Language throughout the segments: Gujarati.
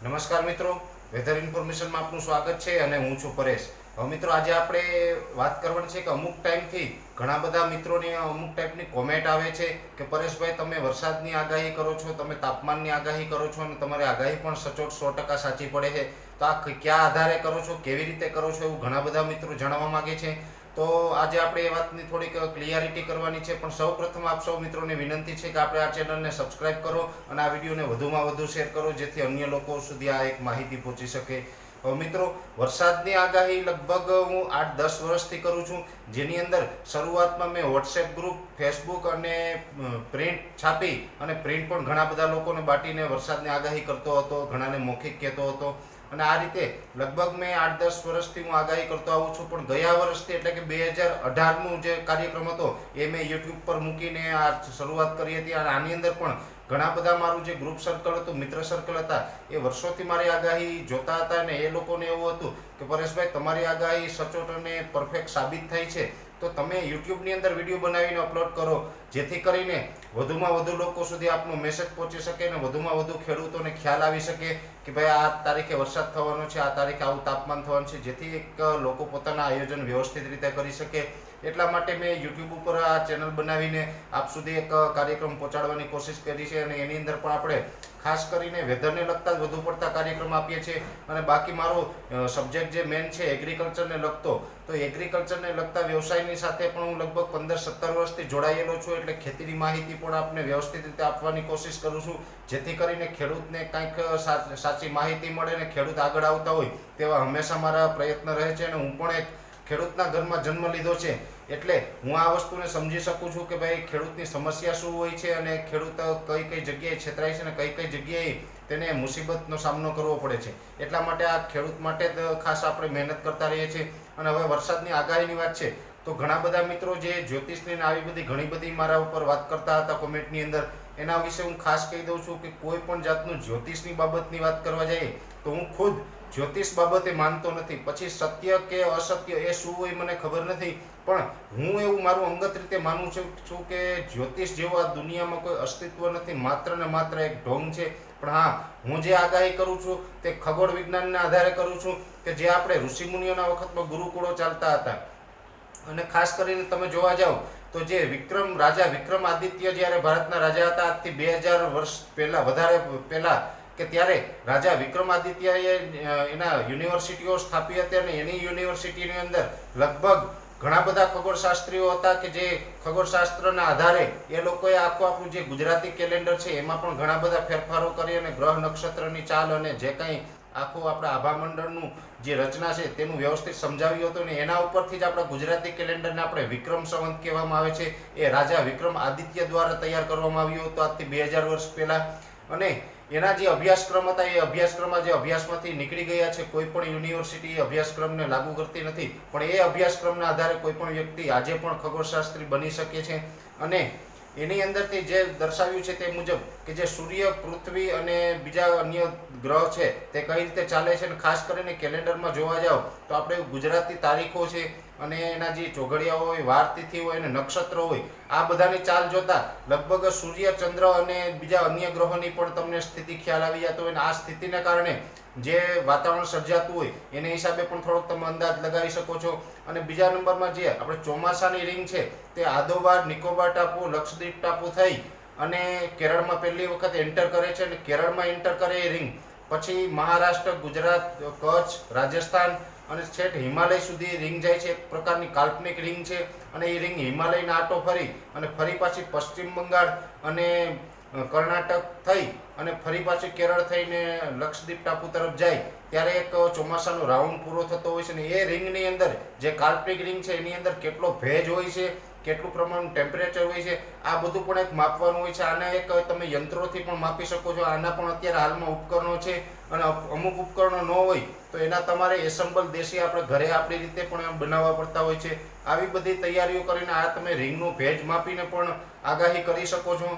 નમસ્કાર મિત્રો. વેધર ઇન્ફોર્મેશનમાં આપનું સ્વાગત છે અને હું છું પરેશ. હવે મિત્રો, આજે આપણે વાત કરવાની છે કે અમુક ટાઈમથી ઘણા બધા મિત્રોની અમુક ટાઈપની કોમેન્ટ આવે છે કે, પરેશભાઈ, તમે વરસાદની આગાહી કરો છો, તમે તાપમાનની આગાહી કરો છો અને તમારી આગાહી પણ સચોટ સો ટકા સાચી પડે છે. તો આ કયા આધારે કરો છો, કેવી રીતે કરો છો, એવું ઘણા બધા મિત્રો જાણવા માગે છે. તો આજે આપણે એ વાતની થોડીક ક્લિયરિટી કરવાની છે. પણ સૌ પ્રથમ આપ સૌ મિત્રોને વિનંતી છે કે આપણે આ ચેનલને સબસ્ક્રાઇબ કરો અને આ વિડીયોને વધુમાં વધુ શેર કરો, જેથી અન્ય લોકો સુધી આ એક માહિતી પહોંચી શકે. મિત્રો, વરસાદની આગાહી લગભગ હું આઠ દસ વર્ષથી કરું છું. જેની અંદર શરૂઆતમાં મેં વોટ્સએપ ગ્રુપ ફેસબુક અને પ્રિન્ટ છાપી અને પ્રિન્ટ પણ ઘણા બધા લોકોને બાટીને વરસાદની આગાહી કરતો હતો, ઘણાને મૌખિક કહેતો હતો. અને આ રીતે લગભગ મેં આઠ દસ વર્ષથી હું આગાહી કરતો આવું છું, પણ ગયા વર્ષથી એટલે કે બે હજાર અઢારનું જે કાર્યક્રમ હતો, એ મેં યુટ્યુબ પર મૂકીને આ શરૂઆત કરી હતી. અને આની અંદર પણ ઘણા બધા મારું જે ગ્રુપ સર્કલ હતું, મિત્ર સર્કલ હતા, એ વર્ષોથી મારી આગાહી જોતા હતા અને એ લોકોને એવું હતું કે, પરેશભાઈ, તમારી આગાહી સચોટ અને પરફેક્ટ સાબિત થઈ છે. તો તમે યુટ્યુબની અંદર વીડિયો બનાવીને અપલોડ કરો, જેથી કરીને વધુમાં વધુ લોકો સુધી આપનો મેસેજ પહોંચી શકે અને વધુમાં વધુ ખેડૂતોને ખ્યાલ આવી શકે કે ભાઈ આ તારીખે વરસાદ થવાનો છે, આ તારીખે આવું તાપમાન થવાનું છે, જેથી એક લોકો પોતાના આયોજન વ્યવસ્થિત રીતે કરી શકે એટલા માટે મેં યુટ્યુબ ઉપર આ ચેનલ બનાવીને આપ સુધી એક કાર્યક્રમ પહોંચાડવાની કોશિશ કરી છે અને એની અંદર પણ આપણે ખાસ કરીને વેધરને લગતા જ વધુ પડતા કાર્યક્રમ આપીએ છીએ. અને બાકી મારો સબ્જેક્ટ જે મેન છે એગ્રીકલ્ચરને લગતો, તો એગ્રીકલ્ચરને લગતા વ્યવસાયની સાથે પણ હું લગભગ પંદર સત્તર વર્ષથી જોડાયેલો છું એટલે ખેતીની માહિતી પણ આપને વ્યવસ્થિત રીતે આપવાની કોશિશ કરું છું. જેથી કરીને ખેડૂતને કંઈક સાચી માહિતી મળે અને ખેડૂત આગળ આવતા હોય તેવા હંમેશા મારા પ્રયત્ન રહે છે અને હું પણ એક ખેડૂતના ઘરમાં જન્મ લીધો છે, એટલે હું આ વસ્તુને સમજી શકું છું કે ભાઈ ખેડૂતની સમસ્યા શું હોય છે અને ખેડૂત કઈ કઈ જગ્યાએ છેતરાય છે અને કઈ કઈ જગ્યાએ તેને મુસીબતનો સામનો કરવો પડે છે. એટલા માટે આ ખેડૂત માટે ખાસ આપણે મહેનત કરતા રહીએ છીએ. અને હવે વરસાદની આગાહીની વાત છે, તો ઘણા બધા મિત્રો જે જ્યોતિષની આવી બધી ઘણી બધી મારા ઉપર વાત કરતા હતા કોમેન્ટની અંદર, એના વિશે હું ખાસ કહી દઉં છું કે કોઈ પણ જાતનું જ્યોતિષની બાબતની વાત કરવા જઈએ, તો હું ખુદ જ્યોતિષ બાબતે માનતો નથી. પછી સત્ય કે અસત્ય એ શું હોય મને ખબર નથી. પણ હું એવું મારું અંગત રીતે માનું છું છું કે જ્યોતિષ જેવા દુનિયામાં કોઈ અસ્તિત્વ નથી. માત્ર ને માત્ર એક ઢોંગ છે. પણ હા, હું જે આગાહી કરું છું તે ખગોળ વિજ્ઞાનના આધારે કરું છું કે જે આપણે ઋષિમુનિઓના વખતમાં ગુરુકુળો ચાલતા હતા. અને ખાસ કરીને તમે જોવા જાઓ તો જે વિક્રમ, રાજા વિક્રમ આદિત્ય જ્યારે ભારતના રાજા હતા, આજથી બે હજાર વર્ષ પહેલા, વધારે પહેલા કે ત્યારે રાજા વિક્રમાદિત્યએ એના યુનિવર્સિટીઓ સ્થાપી હતી અને એની યુનિવર્સિટીની અંદર લગભગ ઘણા બધા ખગોળશાસ્ત્રીઓ હતા કે જે ખગોળશાસ્ત્રના આધારે એ લોકોએ આખું આપણું જે ગુજરાતી કેલેન્ડર છે એમાં પણ ઘણા બધા ફેરફારો કરી અને ગ્રહ નક્ષત્રની ચાલ અને જે કંઈ આખું આપણા આભામંડળનું જે રચના છે તેનું વ્યવસ્થિત સમજાવ્યું હતું અને એના ઉપરથી જ આપણા ગુજરાતી કેલેન્ડરને આપણે વિક્રમ સંવંત કહેવામાં આવે છે. એ રાજા વિક્રમ આદિત્ય દ્વારા તૈયાર કરવામાં આવ્યું હતું આજથી બે હજાર વર્ષ પહેલાં. અને એના જે અભ્યાસક્રમ હતા, એ અભ્યાસક્રમમાં જે અભ્યાસમાંથી નીકળી ગયા છે, કોઈ પણ યુનિવર્સિટી એ અભ્યાસક્રમને લાગુ કરતી નથી. પણ એ અભ્યાસક્રમના આધારે કોઈ પણ વ્યક્તિ આજે પણ ખગોળશાસ્ત્રી બની શકે છે. અને એની અંદરથી જે દર્શાવ્યું છે તે મુજબ કે જે સૂર્ય, પૃથ્વી અને બીજા અન્ય ગ્રહ છે, તે કઈ રીતે ચાલે છે અને ખાસ કરીને કેલેન્ડરમાં જોવા જાવ તો આપણે ગુજરાતી તારીખો છે અને એના જે ચોઘડિયા હોય વાર તિથિ હોય અને નક્ષત્ર હોય, આ બધાની ચાલ જોતા લગભગ સૂર્ય, ચંદ્ર અને બીજા અન્ય ગ્રહોની પણ તમને સ્થિતિ ખ્યાલ આવી જતો હોય અને આ સ્થિતિને કારણે જે વાતાવરણ સર્જાતું હોય, એને હિસાબે પણ થોડોક તમે અંદાજ લગાવી શકો છો. અને બીજા નંબરમાં જે આપણે ચોમાસાની રિંગ છે, તે આદોબાર, નિકોબાર ટાપુ, લક્ષદ્વીપ ટાપુ થઈ અને કેરળમાં પહેલી વખત એન્ટર કરે છે અને કેરળમાં એન્ટર કરે એ રિંગ. પછી મહારાષ્ટ્ર, ગુજરાત, કચ્છ, રાજસ્થાન અને છેક હિમાલય સુધી રિંગ જાય છે. એક પ્રકારની કાલ્પનિક રિંગ છે. અને એ રિંગ હિમાલયના આટો ફરી અને ફરી પાછી પશ્ચિમ બંગાળ અને કર્ણાટક થઈ અને ફરી પાછી કેરળ થઈને લક્ષદ્વીપ ટાપુ તરફ જાય. ત્યારે એક ચોમાસાનો રાઉન્ડ પૂરો થતો હોય છે. અને એ રિંગની અંદર જે કાલ્પનિક રિંગ છે, એની અંદર કેટલો ભેજ હોય છે કેટલું પ્રમાણનું ટેમ્પરેચર હોય છે, આ બધું પણ એક માપવાનું હોય છે. આને એક તમે યંત્રોથી પણ માપી શકો છો. આના પણ અત્યારે હાલમાં ઉપકરણો છે અને અમુક ઉપકરણો ન હોય તો એના તમારે એસેમ્બલ દેશી આપણે ઘરે આપણી રીતે પણ બનાવવા પડતા હોય છે. આવી બધી તૈયારીઓ કરીને આ તમે રિંગનું ભેજ માપીને પણ આગાહી કરી શકો છો.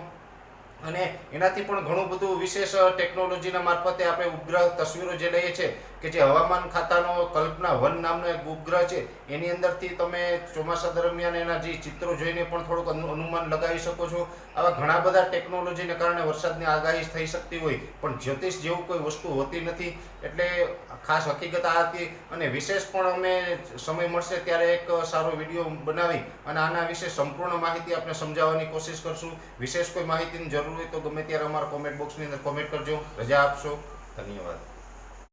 અને એનાથી પણ ઘણું બધું વિશેષ ટેકનોલોજીના મારફતે આપણે ઉપગ્રહ, તસવીરો જે લઈએ છીએ કે જે હવામાન ખાતાનો કલ્પના વન નામનો એક ઉપગ્રહ છે, એની અંદરથી તમે ચોમાસા દરમિયાન એના જે ચિત્રો જોઈને પણ થોડુંક અનુમાન લગાવી શકો છો. આવા ઘણા બધા ટેકનોલોજીને કારણે વરસાદની આગાહી થઈ શકતી હોય, પણ જ્યોતિષ જેવું કોઈ વસ્તુ હોતી નથી. એટલે ખાસ હકીકત આ હતી અને વિશેષ પણ અમે સમય મળશે ત્યારે એક સારો વીડિયો બનાવી અને આના વિશે સંપૂર્ણ માહિતી આપણે સમજાવવાની કોશિશ કરશું. વિશેષ કોઈ માહિતીની જરૂર હોય તો ગમે ત્યારે અમારા કોમેન્ટ બોક્સની અંદર કોમેન્ટ કરજો. રજા આપશો. ધન્યવાદ.